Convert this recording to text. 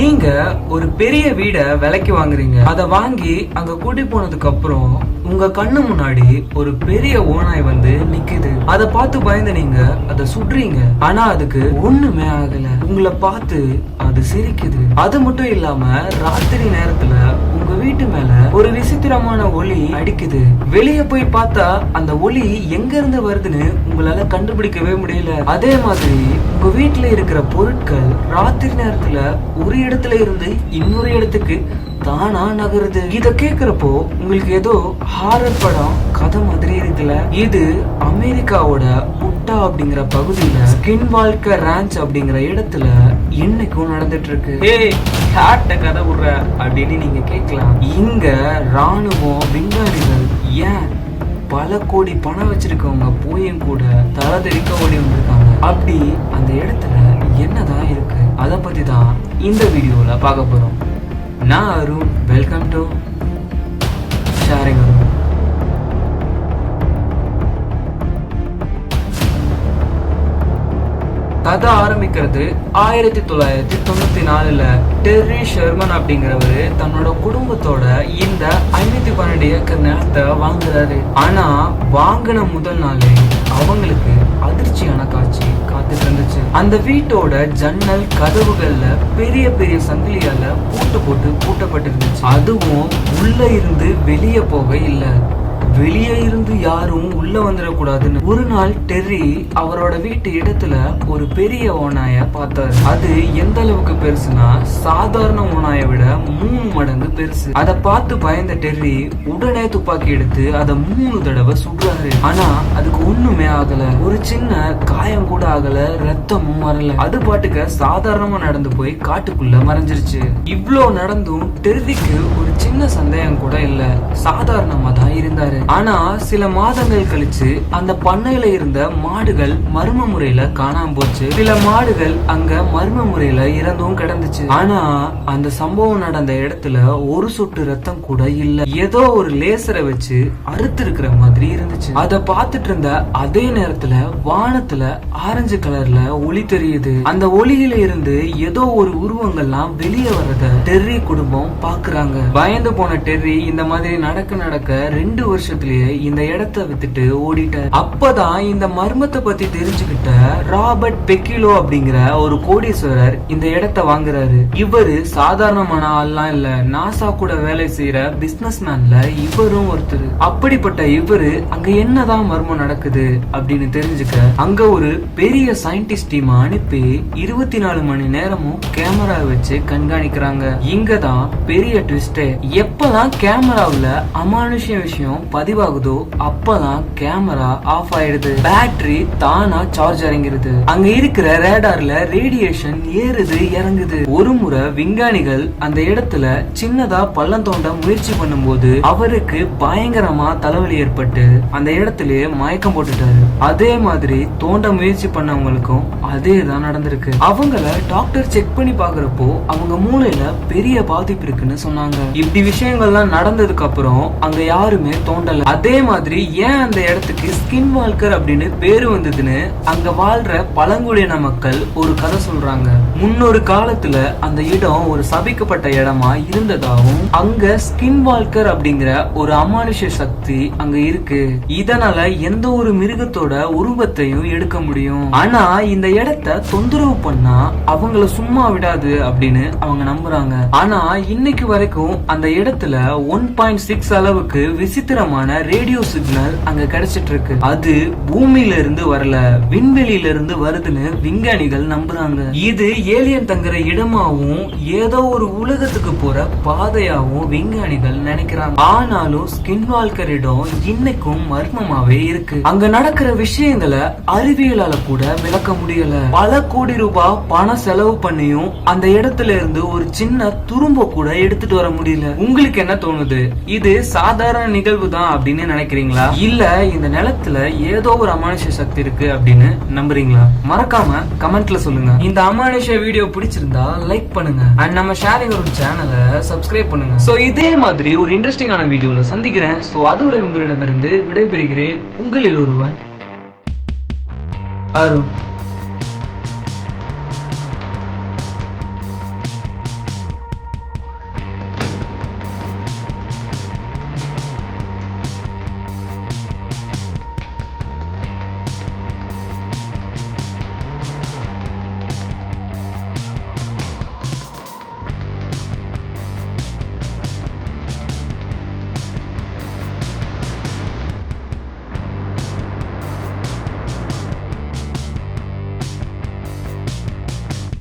நீங்க ஒரு பெரிய வீடை விலைக்கு வாங்குறீங்க. அதை வாங்கி அங்க கூட்டி போனதுக்கு அப்புறம் உங்க கண்ணு முன்னாடி ஒரு பெரிய ஓனாய் வந்து நிக்குது. அத பார்த்து பயந்து நீங்க அத சுடுறீங்க. ஆனா அதுக்கு ஒண்ணுமே ஆகல. உங்களை பார்த்து அது சிரிக்குது. அது மட்டும் இல்லாம ராத்திரி நேரத்துல மேல ஒரு விசித்திரமான ஒளி அடிக்குது. வெளிய போய் பார்த்தா அந்த ஒளி எங்க இருந்து வருதுன்னு உங்களால கண்டுபிடிக்கவே முடியல. அதே மாதிரி உங்க வீட்டுல இருக்கிற பொருட்கள் ராத்திரி நேரத்துல ஒரு இடத்துல இருந்து இன்னொரு இடத்துக்கு தானா நகருது. இத கேக்குறப்போ உங்களுக்கு ஏதோ ஹாரர் படம் கதை மாதிரி இருக்குல்ல? இது அமெரிக்காவோட உட்டா அப்படிங்கிற பகுதியில ஸ்கின் வால்க ரேஞ்ச் அப்படிங்கிற இடத்துல இன்னைக்கும் நடந்துட்டு இருக்கு ஏய் யார்கிட்ட கதை விடுற அப்படின்னு நீங்க கேட்கலாம். இங்க ராணுவம் விஞ்ஞானிகள் ஏன் பல கோடி பணம் வச்சிருக்கவங்க போயும் கூட தலை தெறிக்க ஓடி வந்திருக்காங்க அப்படி அந்த இடத்துல என்னதான் இருக்கு? அதை பத்தி தான் இந்த வீடியோல பார்க்க போறோம். நான் Arun welcome to sharing Arun கதை ஆரம்பிக்கிறது ஆயிரத்தி தொள்ளாயிரத்தி தொண்ணூத்தி நாலுல டெர்ரி ஷெர்மன் அப்படிங்கிறவரு தன்னோட குடும்பத்தோட இந்த ஐநூற்றி பன்னெண்டு ஏக்கர் நிலத்தை வாங்குறாரு. ஆனா வாங்கின முதல் நாளே அவங்களுக்கு அதிர்ச்சியான காட்சி காத்துட்டு இருந்துச்சு. அந்த வீட்டோட ஜன்னல் கதவுகள்ல பெரிய பெரிய சங்கிலியால பூட்டு போட்டு பூட்டப்பட்டிருந்துச்சு. அதுவும் உள்ள இருந்து வெளியே போக இல்லை. வெளியே இருந்து யாரும் உள்ள வந்துடக்கூடாதுன்னு ஒரு நாள் டெர்ரி அவரோட வீட்டு இடத்துல ஒரு பெரிய ஓநாய பார்த்தாரு. அது எந்த அளவுக்கு பெருசுனா சாதாரண ஓநாயை விட மூணு மடங்கு பெருசு. அதை பார்த்து பயந்த டெர்ரி உடனே துப்பாக்கி எடுத்து அதை மூணு தடவை சுடுறாரு. ஆனா அதுக்கு ஒண்ணுமே ஆகல. ஒரு சின்ன காயம் கூட ஆகல. ரத்தமும் வரல. அது பாட்டுக்க சாதாரணமா நடந்து போய் காட்டுக்குள்ள மறைஞ்சிருச்சு. இவ்ளோ நடந்தும் டெர்ரிக்கு ஒரு சின்ன சந்தேகம் கூட இல்ல. சாதாரணமா தான் இருந்தாரு. ஆனா சில மாதங்கள் கழிச்சு அந்த பண்ணையில இருந்த மாடுகள் மர்ம முறையில காணாம போச்சு. சில மாடுகள் அங்க மர்ம முறையில இறந்தும் கிடந்துச்சு. ஆனா அந்த சம்பவம் நடந்த இடத்துல ஒரு சொட்டு ரத்தம் கூட இல்ல. ஏதோ ஒரு லேசரை வச்சு அறுத்து இருக்கிற மாதிரி இருந்துச்சு அத பார்த்துட்டு இருந்த அதே நேரத்துல வானத்துல ஆரஞ்சு கலர்ல ஒளி தெரியுது. அந்த ஒளியில இருந்து ஏதோ ஒரு உருவங்கள்லாம் வெளியே வர்றத டெர்ரி குடும்பம் பாக்குறாங்க. பயந்து போன டெர்ரி இந்த மாதிரி நடக்க நடக்க ரெண்டு வருஷத்துலயே இந்த இடத்த வித்துட்டு ஓடிட்டார். அப்பதான் இந்த மர்மத்தை பத்தி தெரிஞ்சுக்கிட்ட ராபர்ட் பெக்கிலோ அப்படிங்கிற ஒரு கோடீஸ்வரர் இந்த இடத்த வாங்குறாரு. இவரு சாதாரணமான ஆள்லாம் இல்ல. நாசா கூட வேலை செய்யற பிசினஸ் மேன்ல இவரும் ஒருத்தர். அப்படிப்பட்ட இவரு அங்க என்னதான் மர்மம் நடக்குது அப்படின்னு தெரிஞ்சுக்க அங்க ஒரு பெரிய சயின்டிஸ்ட் டீம் அனுப்பி இருபத்தி நாலு மணி நேரமும் கேமரா வச்சு கண்காணிக்கிறாங்க. இங்கதான் பெரிய ட்விஸ்டே எப்பதான் கேமராவுல அமானுஷ்ய விஷயம் பதிவாகுதோ அப்பதான் கேமரா ஆஃப் ஆயிடுது. பேட்டரி தானா சார்ஜ் இறங்கிருது. அங்க இருக்கிற ரேடார்ல ரேடியேஷன் ஏறுது இறங்குது. ஒரு முறை விஞ்ஞானிகள் அந்த இடத்துல சின்னதா பள்ளம் தோண்ட முயற்சி பண்ணும்போது அவருக்கு பயங்கரமா தலைவலி ஏற்பட்டு அந்த இடத்திலேயே மயக்கம் போட்டுட்டாரு. அதே மாதிரி தோண்ட முயற்சி பண்ணவங்களுக்கும் அதே தான் நடந்திருக்கு. அவங்கள டாக்டர் செக் பண்ணி பாக்குறப்போ அவங்க மூளையில பெரிய பாதிப்பு இருக்குன்னு சொன்னாங்க. இப்படி விஷயங்கள்லாம் நடந்ததுக்கு அப்புறம் அங்க யாருமே தோண்டல. அதே மாதிரி ஏன் அந்த இடத்துக்கு ஸ்கின் வால்கர் அப்படின்னு பேரு வந்ததுன்னு அங்க வாழ்ற பழங்குடியின மக்கள் ஒரு கதை சொல்றாங்க. முன்னொரு காலத்துல அந்த இடம் ஒரு சபிக்கப்பட்ட இடமா இருந்ததாகவும் அங்க ஸ்கின் வால்கர் அப்படிங்கிற ஒரு அமானுஷ சக்தி அங்க இருக்கு. இதனால எந்த ஒரு மிருகத்தோட உருவத்தையும் எடுக்க முடியும். ஆனா இந்த இடத்த தொந்தரவு பண்ணா அவங்கள சும்மா விடாது அப்படின்னு அவங்க நம்புறாங்க. ஆனா இன்னைக்கு வரைக்கும் அந்த இடத்துல ஒன் பாயிண்ட் சிக்ஸ் அளவுக்கு விசித்திரமான ரேடியோ சிக்னல் அங்க கிடைச்சிட்டு இருக்கு அது பூமியில இருந்து வரல விண்வெளியில இருந்து வருதுன்னு விஞ்ஞானிகள் நம்புறாங்க. இது ஏலியன் தங்குற இடமாவும் ஏதோ ஒரு உலகத்துக்கு போற பாதையாவும் விஞ்ஞானிகள் நினைக்கிறாங்க. ஆனாலும் ஸ்கின் வால்கரிடம் இன்னைக்கும் மர்மமாவே இருக்கு. அங்க நடக்கிற விஷயங்களை அறிவியலால கூட விளக்க முடியல. பல கோடி ரூபாய் பணம் செலவு பண்ணியும் அந்த இடத்துல இருந்து ஒரு சின்ன துரும்ப கூட எடுத்துட்டு வர முடியல. உங்களுக்கு என்ன தோணுது? இது சாதாரண நிகழ்வு தான் அப்படின்னு நினைக்கிறீங்களா? இல்ல இந்த நிலத்துல ஏதோ ஒரு அமானுஷ சக்தி இருக்கு அப்படின்னு நம்புறீங்களா? மறக்காம கமெண்ட்ல சொல்லுங்க. இந்த அமானுஷ வீடியோ பிடிச்சிருந்தா லைக் பண்ணுங்க. அண்ட் நம்ம ஷேரிங் ஒரு சேனலை சப்ஸ்கிரைப் பண்ணுங்க. சோ இதே மாதிரி ஒரு இன்ட்ரெஸ்டிங்கான வீடியோல சந்திக்கிறேன். சோ அதுவரை உங்களிடமிருந்து விடைபெறுகிறேன் உங்களில் ஒருவன் அருண்.